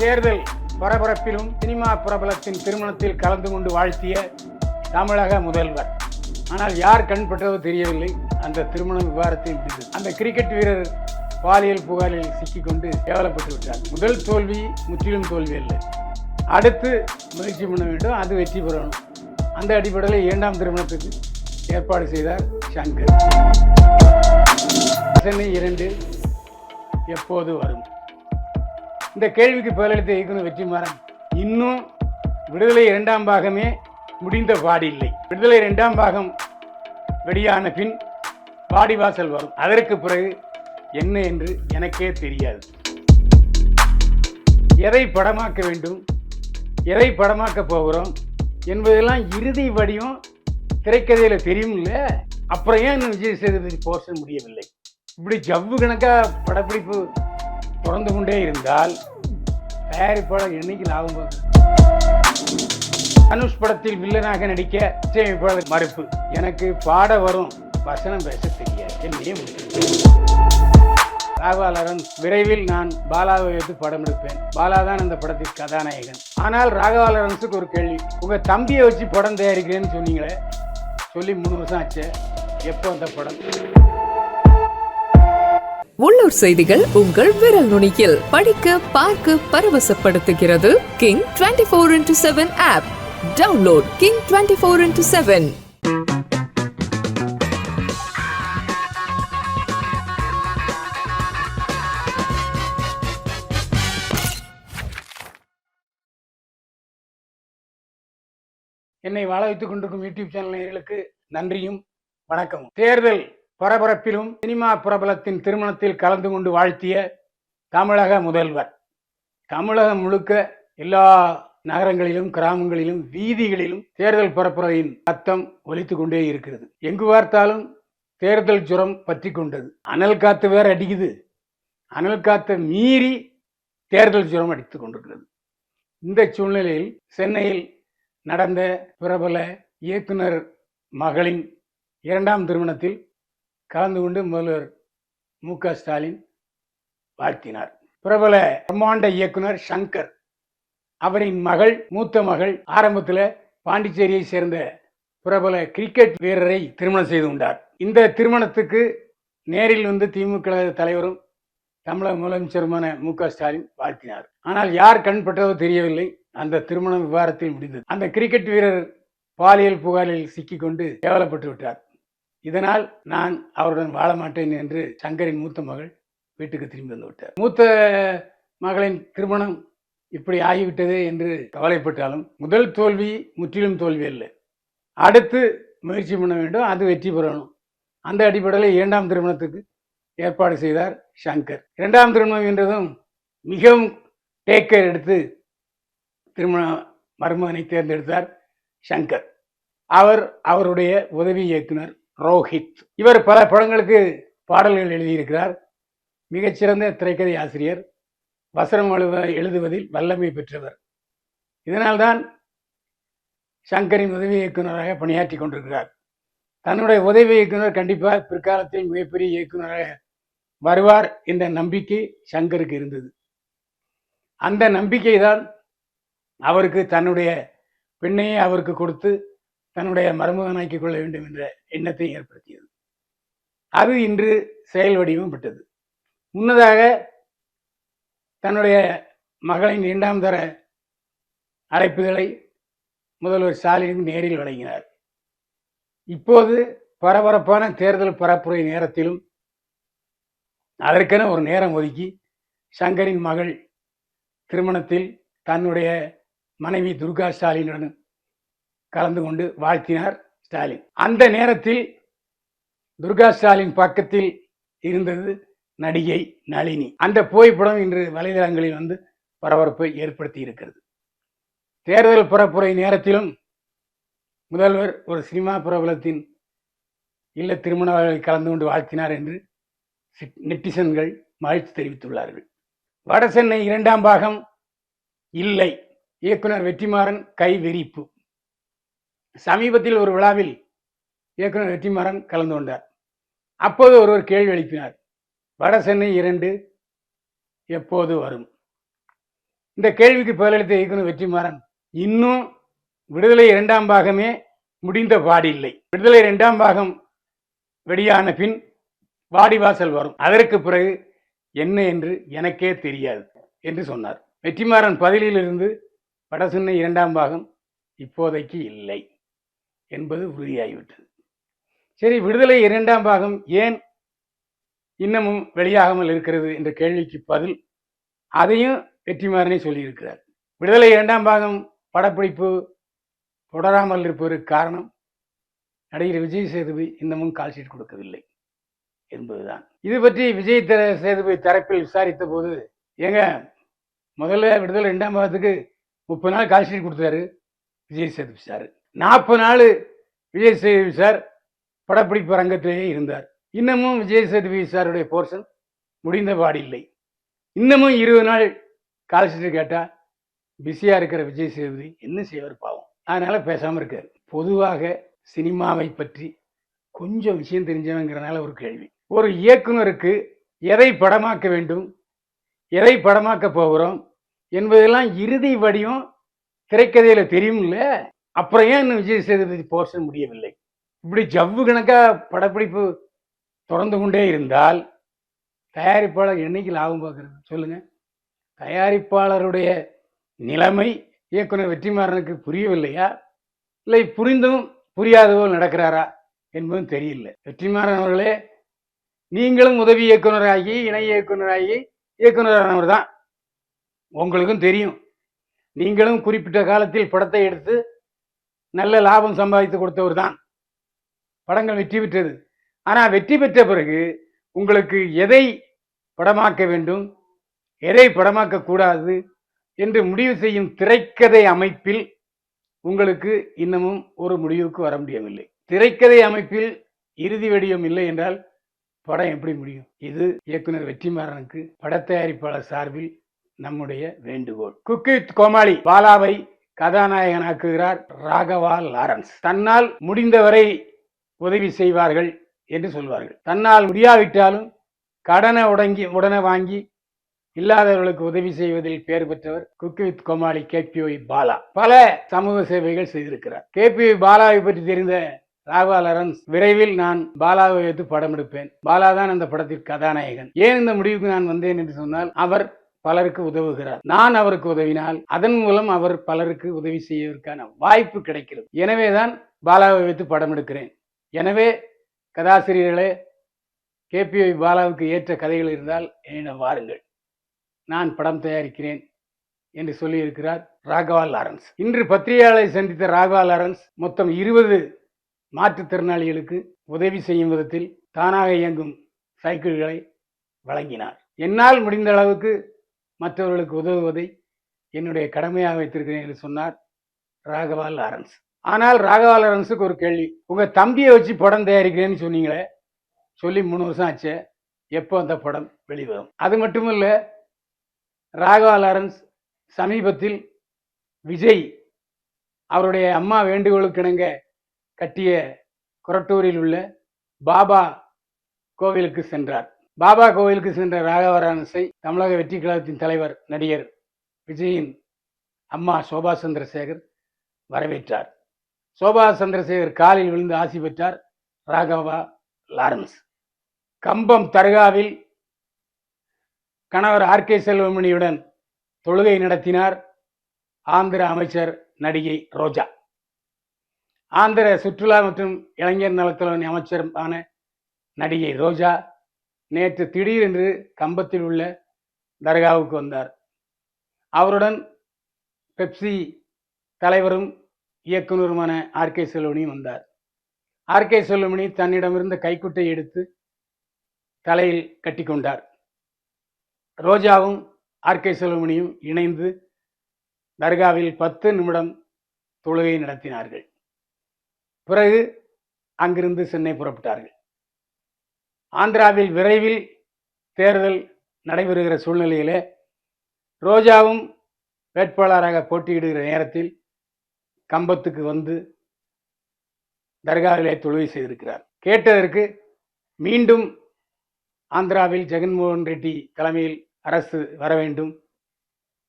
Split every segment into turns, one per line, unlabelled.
தேர்தல் பரபரப்பிலும் சினிமா பிரபலத்தின் திருமணத்தில் கலந்து கொண்டு வாழ்த்திய தமிழக முதல்வர். ஆனால் யார் கண்பற்றதோ தெரியவில்லை. அந்த திருமண விவகாரத்தில் அந்த கிரிக்கெட் வீரர் பாலியல் புகாரில் சிக்கிக்கொண்டு கேவலப்பட்டு விட்டார். முதல் தோல்வி முற்றிலும் தோல்வி அல்ல. அடுத்து முயற்சி பண்ண வேண்டும். அது வெற்றி பெறணும். அந்த அடிப்படையில் இரண்டாம் திருமணத்துக்கு ஏற்பாடு செய்தார் சங்கர். சென்னை இரண்டு எப்போது வரும்? இந்த கேள்விக்கு பதிலளித்த இயக்குனர் வெற்றிமாறன் இன்னும் விடுதலை இரண்டாம் பாகமே முடிந்த பாடில்லை. விடுதலை இரண்டாம் பாகம் வெளியான பின் பாடிவாசல் வரும். அதற்கு பிறகு என்ன என்று எனக்கே தெரியாது. எதை படமாக்க வேண்டும் எதை படமாக்க போகிறோம் என்பதெல்லாம் இறுதி வடிவம் திரைக்கதையில் தெரியும்ல அப்புறம் ஏன் விஜய் சேதுபதி போர்ஷன் முடியவில்லை? இப்படி ஜவ்வு கணக்காக படப்பிடிப்பு தொடர்ந்து கொண்டே இருந்தால் தயாரிப்பாளர் என்னைக்கு லாபம் தனுஷ் படத்தில் வில்லனாக நடிக்க இசையமைப்பாளர் மறுப்பு. எனக்கு பாட வரும் வசனம் பேச தெரியாது என்னையே ராகவாலரன் விரைவில் நான் பாலாவை வைத்து படம் எடுப்பேன். பாலா தான் அந்த படத்தின் கதாநாயகன். ஆனால் ராகவாலரன்ஸுக்கு ஒரு கேள்வி. உங்க தம்பியை வச்சு படம் தயாரிக்கிறேன்னு சொன்னீங்களே சொல்லி மூணு வருஷம் ஆச்சு. எப்போ அந்த படம்?
உள்ளூர் செய்திகள் உங்கள் விரல் நுனியில். படிக்க பார்க்க பரவசப்படுத்துகிறது king twenty four into seven app download king twenty four into seven
என்னை வாழ வைத்துக் கொண்டிருக்கும் யூடியூப் சேனல் நேர்களுக்கு நன்றியும் வணக்கமும். தேர்தல் பரபரப்பிலும் சினிமா பிரபலத்தின் திருமணத்தில் கலந்து கொண்டு வாழ்த்திய தமிழக முதல்வர். தமிழகம் முழுக்க எல்லா நகரங்களிலும் கிராமங்களிலும் வீதிகளிலும் தேர்தல் பரப்புரையின் சத்தம் ஒலித்து கொண்டே இருக்கிறது. எங்கு பார்த்தாலும் தேர்தல் ஜுரம் பற்றி கொண்டது. அனல் காத்து வேற அடிக்குது. அனல் காத்தை மீறி தேர்தல் ஜுரம் அடித்துக் கொண்டிருக்கிறது. இந்த சூழ்நிலையில் சென்னையில் நடந்த பிரபல இயக்குனர் மகளின் இரண்டாம் திருமணத்தில் கலந்து கொண்டு முதல்வர் மு க ஸ்டாலின் வாழ்த்தினார். பிரபல பிரம்மாண்ட இயக்குனர் சங்கர் அவரின் மகள் மூத்த மகள் ஆரம்பத்தில் பாண்டிச்சேரியை சேர்ந்த பிரபல கிரிக்கெட் வீரரை திருமணம் செய்து கொண்டார். இந்த திருமணத்துக்கு நேரில் வந்து திமுக தலைவரும் தமிழக முதலமைச்சருமான மு க ஸ்டாலின் வாழ்த்தினார். ஆனால் யார் கண்பட்டதோ தெரியவில்லை. அந்த திருமண விவகாரத்தில் முடிந்தது. அந்த கிரிக்கெட் வீரர் பாலியல் புகாரில் சிக்கிக்கொண்டு கேவலப்பட்டு விட்டார். இதனால் நான் அவருடன் வாழ மாட்டேன் என்று சங்கரின் மூத்த மகள் வீட்டுக்கு திரும்பி வந்து விட்டார். மூத்த மகளின் திருமணம் இப்படி ஆகிவிட்டதே என்று கவலைப்பட்டாலும் முதல் தோல்வி முற்றிலும் தோல்வி அல்ல. அடுத்து முயற்சி பண்ண வேண்டும் அது வெற்றி பெறணும். அந்த அடிப்படையில் இரண்டாம் திருமணத்துக்கு ஏற்பாடு செய்தார் சங்கர். இரண்டாம் திருமணம் என்றதும் மிகவும் டேக்கர் எடுத்து திருமண மருமகனை தேர்ந்தெடுத்தார் சங்கர். அவர் அவருடைய உதவி இயக்குனர் ரோஹித். இவர் பல படங்களுக்கு பாடல்கள் எழுதியிருக்கிறார். மிகச்சிறந்த திரைக்கதை ஆசிரியர். வசனம் எழுவ எழுதுவதில் வல்லமை பெற்றவர். இதனால்தான் சங்கரின் உதவி இயக்குநராக பணியாற்றி கொண்டிருக்கிறார். தன்னுடைய உதவி இயக்குனர் கண்டிப்பாக பிற்காலத்தில் மிகப்பெரிய இயக்குநராக வருவார் என்ற நம்பிக்கை சங்கருக்கு இருந்தது. அந்த நம்பிக்கை தான் அவருக்கு தன்னுடைய பெண்ணையே அவருக்கு கொடுத்து தன்னுடைய மருமகனாக்கிக் கொள்ள வேண்டும் என்ற எண்ணத்தை ஏற்படுத்தியது. அது இன்று செயல் வடிவம் பெற்றது. முன்னதாக தன்னுடைய மகளின் இரண்டாம் தர அழைப்புகளை முதல்வர் ஸ்டாலின் நேரில் வழங்கினார். இப்போது பரபரப்பான தேர்தல் பரப்புரை நேரத்திலும் அதற்கென ஒரு நேரம் ஒதுக்கி சங்கரின் மகள் திருமணத்தில் தன்னுடைய மனைவி துர்கா ஸ்டாலினுடன் கலந்து கொண்டு வாழ்த்தினார் ஸ்டாலின். அந்த நேரத்தில் துர்கா ஸ்டாலின் பக்கத்தில் இருந்தது நடிகை நளினி. அந்த புகைப்படம் இன்று வலைதளங்களில் வந்து பரபரப்பை ஏற்படுத்தி இருக்கிறது. தேர்தல் பரப்புரை நேரத்திலும் முதல்வர் ஒரு சினிமா பிரபலத்தின் இல்ல திருமணங்களில் கலந்து கொண்டு வாழ்த்தினார் என்று நெட்டிசன்கள் மகிழ்ச்சி தெரிவித்துள்ளார்கள். வடசென்னை இரண்டாம் பாகம் இல்லை. இயக்குனர் வெற்றிமாறன் கை விரிப்பு சமீபத்தில் ஒரு விழாவில் இயக்குனர் வெற்றிமாறன் கலந்து கொண்டார். அப்போது ஒருவர் கேள்வி எழுப்பினார். வடசென்னை இரண்டு எப்போது வரும்? இந்த கேள்விக்கு பதிலளித்த இயக்குனர் வெற்றிமாறன் இன்னும் விடுதலை இரண்டாம் பாகமே முடிந்த பாடில்லை. விடுதலை இரண்டாம் பாகம் வெளியான பின் வாடிவாசல் வரும். அதற்கு பிறகு என்ன என்று எனக்கே தெரியாது என்று சொன்னார். வெற்றிமாறன் பதிலிலிருந்து வடசென்னை இரண்டாம் பாகம் இப்போதைக்கு இல்லை. என்பது உறுதியாகிவிட்டது. சரி விடுதலை இரண்டாம் பாகம் ஏன் இன்னமும் வெளியாகாமல் இருக்கிறது என்ற கேள்விக்கு பதில் அதையும் வெற்றிமாறனே சொல்லியிருக்கிறார். விடுதலை இரண்டாம் பாகம் படப்பிடிப்பு தொடராமல் இருப்பதற்கு காரணம் நடிகர் விஜய் சேதுபதி இன்னமும் கால் ஷீட் கொடுக்கவில்லை என்பதுதான். இது பற்றி விஜய் தர சேதுபதி தரப்பில் விசாரித்த போது ஏங்க முதல்ல விடுதலை ரெண்டாம் பாகத்துக்கு முப்பது நாள் கால்ஷீட் கொடுத்தாரு விஜய் சேதுபதி சார். நாற்பது நாள் விஜய் சேதுபதி சார் படப்பிடிப்பு ரங்கத்திலேயே இருந்தார். இன்னமும் விஜய் சேதுபதி சாருடைய போர்ஷன் முடிந்த பாடில்லை இன்னமும் இருபது நாள் கால் கேட்டால் பிஸியாக இருக்கிற விஜய் சேதுபதி என்ன செய்வார் பாவம்? அதனால் பேசாமல் இருக்கார். பொதுவாக சினிமாவை பற்றி கொஞ்சம் விஷயம் தெரிஞ்சவங்கிறனால ஒரு கேள்வி. ஒரு இயக்குனருக்கு எதை படமாக்க வேண்டும் எதை படமாக்க போகிறோம் என்பதெல்லாம் இறுதி வடிவம் திரைக்கதையில் தெரியும்ல? அப்புறம் ஏன் இன்னும் விஜய் சேதுபதி போர்ஷன் முடியவில்லை? இப்படி ஜவ்வு கணக்காக படப்பிடிப்பு தொடர்ந்து கொண்டே இருந்தால் தயாரிப்பாளர் என்னைக்கு லாபம் பார்க்குறது? சொல்லுங்க. தயாரிப்பாளருடைய நிலைமை இயக்குனர் வெற்றிமாறனுக்கு புரியவில்லையா? இல்லை புரிந்தும் புரியாதவோ நடக்கிறாரா என்பதும் தெரியல வெற்றிமாறன் அவர்களே நீங்களும் உதவி இயக்குனராகி இணை இயக்குனராகி இயக்குனரானவர் தான் உங்களுக்கும் தெரியும். நீங்களும் குறிப்பிட்ட காலத்தில் படத்தை எடுத்து நல்ல லாபம் சம்பாதித்து கொடுத்தவர் தான். படங்கள் வெற்றி பெற்றது. ஆனால் வெற்றி பெற்ற பிறகு உங்களுக்கு எதை படமாக்க வேண்டும்? எதை படமாக்க கூடாது? என்று முடிவு செய்யும் திரைக்கதை அமைப்பில் உங்களுக்கு இன்னமும் ஒரு முடிவுக்கு வர முடியவில்லை. திரைக்கதை அமைப்பில் இறுதி வடிவம் இல்லை என்றால் படம் எப்படி முடியும்? இது இயக்குனர் வெற்றிமாறனுக்கு படத்தயாரிப்பாளர் சார்பில் நம்முடைய வேண்டுகோள். குக்கு கோமாளி பாலாவை கதாநாயகனாக்குகிறார் ராகவா லாரன்ஸ். தன்னால் முடிந்தவரை உதவி செய்வார்கள் என்று சொல்வார்கள். தன்னால் முடியாவிட்டாலும் கடனை உடங்கி உடனே வாங்கி இல்லாதவர்களுக்கு உதவி செய்வதில் பெயர் பெற்றவர் cook with Comali KPY Bala. பல சமூக சேவைகள் செய்திருக்கிறார். கேபிஒய் பாலாவை பற்றி தெரிந்த ராகவா லாரன்ஸ் விரைவில் நான் பாலாவை வைத்து படம் எடுப்பேன் பாலா தான் அந்த படத்திற்கு கதாநாயகன். ஏன் இந்த முடிவுக்கு நான் வந்தேன்? என்று சொன்னால் அவர் பலருக்கு உதவுகிறார். நான் அவருக்கு உதவினால் அதன் மூலம் அவர் பலருக்கு உதவி செய்வதற்கான வாய்ப்பு கிடைக்கிறது. எனவேதான் பாலாவை வைத்து படம் எடுக்கிறேன். எனவே கதாசிரியர்களே கேபிஒய் பாலாவுக்கு ஏற்ற கதைகள் இருந்தால் என்னிடம் வாருங்கள். நான் படம் தயாரிக்கிறேன் என்று சொல்லியிருக்கிறார் ராகவா லாரன்ஸ். இன்று பத்திரிகையாளரை சந்தித்த ராகவா லாரன்ஸ் மொத்தம் இருபது மாற்றுத்திறனாளிகளுக்கு உதவி செய்யும் விதத்தில் தானாக இயங்கும் சைக்கிள்களை வழங்கினார். என்னால் முடிந்த அளவுக்கு மற்றவர்களுக்கு உதவுவதை என்னுடைய கடமையாக வைத்திருக்கிறேன் என்று சொன்னார் ராகவா லாரன்ஸ். ஆனால் ராகவா லாரன்ஸுக்கு ஒரு கேள்வி. உங்கள் தம்பியை வச்சு படம் தயாரிக்கிறேன்னு சொன்னீங்களே சொல்லி மூணு வருஷம் ஆச்சு. எப்போ அந்த படம் வெளிவரும்? அது மட்டும் இல்லை ராகவா லாரன்ஸ் சமீபத்தில் விஜய் அவருடைய அம்மா வேண்டுகோளுக்கிணங்க கட்டிய கொரட்டூரில் உள்ள பாபா கோவிலுக்கு சென்றார். பாபா கோவிலுக்கு சென்ற ராகவா தமிழக வெற்றி கழகத்தின் தலைவர் நடிகர் விஜயின் அம்மா சோபா சந்திரசேகர் வரவேற்றார். சோபா சந்திரசேகர் காலில் விழுந்து ஆசி பெற்றார் ராகவா லாரன்ஸ். கம்பம் தர்காவில் கணவர் ஆர் கே செல்வமணியுடன் தொழுகை நடத்தினார் ஆந்திர அமைச்சர் நடிகை ரோஜா. ஆந்திர சுற்றுலா மற்றும் இளைஞர் நலத்துறை அமைச்சருமான நடிகை ரோஜா நேற்று திடீரென்று கம்பத்தில் உள்ள தர்காவுக்கு வந்தார். அவருடன் பெப்சி தலைவரும் இயக்குனருமான ஆர் கே செல்வமணியும் வந்தார். ஆர் கே செல்வமணி தன்னிடமிருந்த கைக்குட்டை எடுத்து தலையில் கட்டிக்கொண்டார். ரோஜாவும் ஆர் கே செல்வமணியும் இணைந்து தர்காவில் பத்து நிமிடம் தொழுகை நடத்தினார்கள். பிறகு அங்கிருந்து சென்னை புறப்பட்டார்கள். ஆந்திராவில் விரைவில் தேர்தல் நடைபெறுகிற சூழ்நிலையிலே ரோஜாவும் வேட்பாளராக போட்டியிடுகிற நேரத்தில் கம்பத்துக்கு வந்து தர்காவிலே தொழுகை செய்திருக்கிறார். கேட்டதற்கு மீண்டும் ஆந்திராவில் ஜெகன்மோகன் ரெட்டி தலைமையில் அரசு வர வேண்டும்.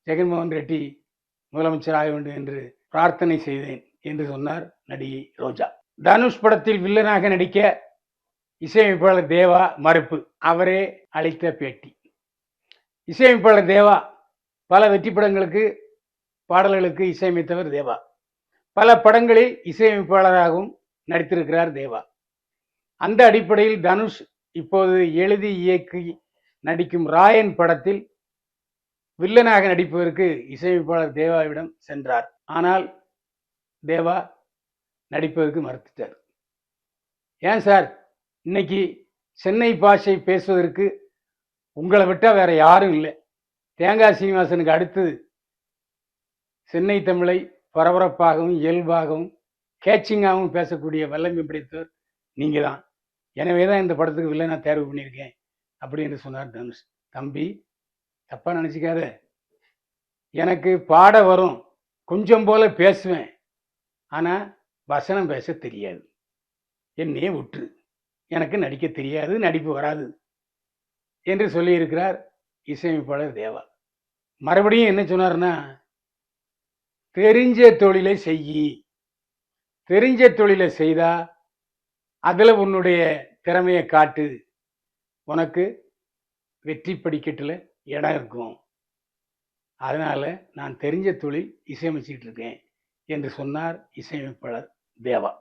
ஜெகன்மோகன் ரெட்டி முதலமைச்சராக வேண்டும் என்று பிரார்த்தனை செய்தேன் என்று சொன்னார் நடிகை ரோஜா. தனுஷ் படத்தில் வில்லனாக நடிக்க இசையமைப்பாளர் தேவா மறுப்பு. அவரே அளித்த பேட்டி. இசையமைப்பாளர் தேவா பல வெற்றி படங்களுக்கு பாடல்களுக்கு இசையமைத்தவர் தேவா. பல படங்களில் இசையமைப்பாளராகவும் நடித்திருக்கிறார் தேவா. அந்த அடிப்படையில் தனுஷ் இப்போது எழுதி இயக்கி நடிக்கும் ராயன் படத்தில் வில்லனாக நடிப்பதற்கு இசையமைப்பாளர் தேவாவிடம் சென்றார். ஆனால் தேவா நடிப்பதற்கு மறுத்துட்டார். ஏன் சார்? இன்னைக்கு சென்னை பாஷை பேசுவதற்கு உங்களை விட்டால் வேற யாரும் இல்லை. தேங்காய் சீனிவாசனுக்கு அடுத்து சென்னை தமிழை பரபரப்பாகவும் இயல்பாகவும் கேச்சிங்காகவும் பேசக்கூடிய வல்லமை படைத்தவர் நீங்கள் தான் எனவே தான் இந்த படத்துக்கு வில்லை நான் தேர்வு பண்ணியிருக்கேன் அப்படின்னு சொன்னார் தனுஷ். தம்பி தப்பாக நினச்சிக்காத. எனக்கு பாட வரும். கொஞ்சம் போல பேசுவேன். ஆனால் வசனம் பேச தெரியாது. என்னையே விட்டுரு. எனக்கு நடிக்க தெரியாது நடிப்பு வராது என்று சொல்லியிருக்கிறார் இசையமைப்பாளர் தேவா. மறுபடியும் என்ன சொன்னார்னா தெரிஞ்ச தொழிலை செய்யி தெரிஞ்ச தொழிலை செய்தா அதில் உன்னுடைய திறமையை காட்டு. உனக்கு வெற்றி படிக்கட்டில் இடம் இருக்கும். அதனால் நான் தெரிஞ்ச தொழில் இசையமைச்சிட்டு இருக்கேன் என்று சொன்னார் இசையமைப்பாளர் தேவா.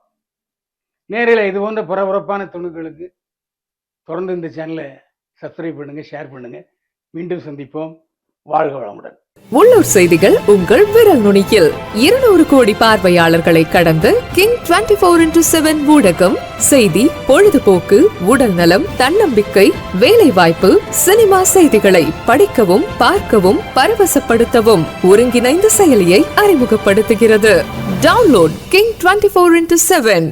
நேரில் இது போன்ற பரபரப்பான துணுக்களுக்கு தொடர்ந்து இந்த சேனலை சப்ஸ்கிரைப் பண்ணுங்கள் ஷேர் பண்ணுங்கள் மீண்டும் சந்திப்போம். வாழ்க வளமுடன்.
உள்ளூர் செய்திகள் உங்கள் விரல் நுனியில். இருநூறு கோடி பார்வையாளர்களை கடந்து king twenty four into seven ஊடகம் செய்தி பொழுதுபோக்கு உடல் நலம் தன்னம்பிக்கை வேலை வாய்ப்பு சினிமா செய்திகளை படிக்கவும் பார்க்கவும் பரவசப்படுத்தவும் ஒருங்கிணைந்த செயலியை அறிமுகப்படுத்துகிறது. Download king twenty four into seven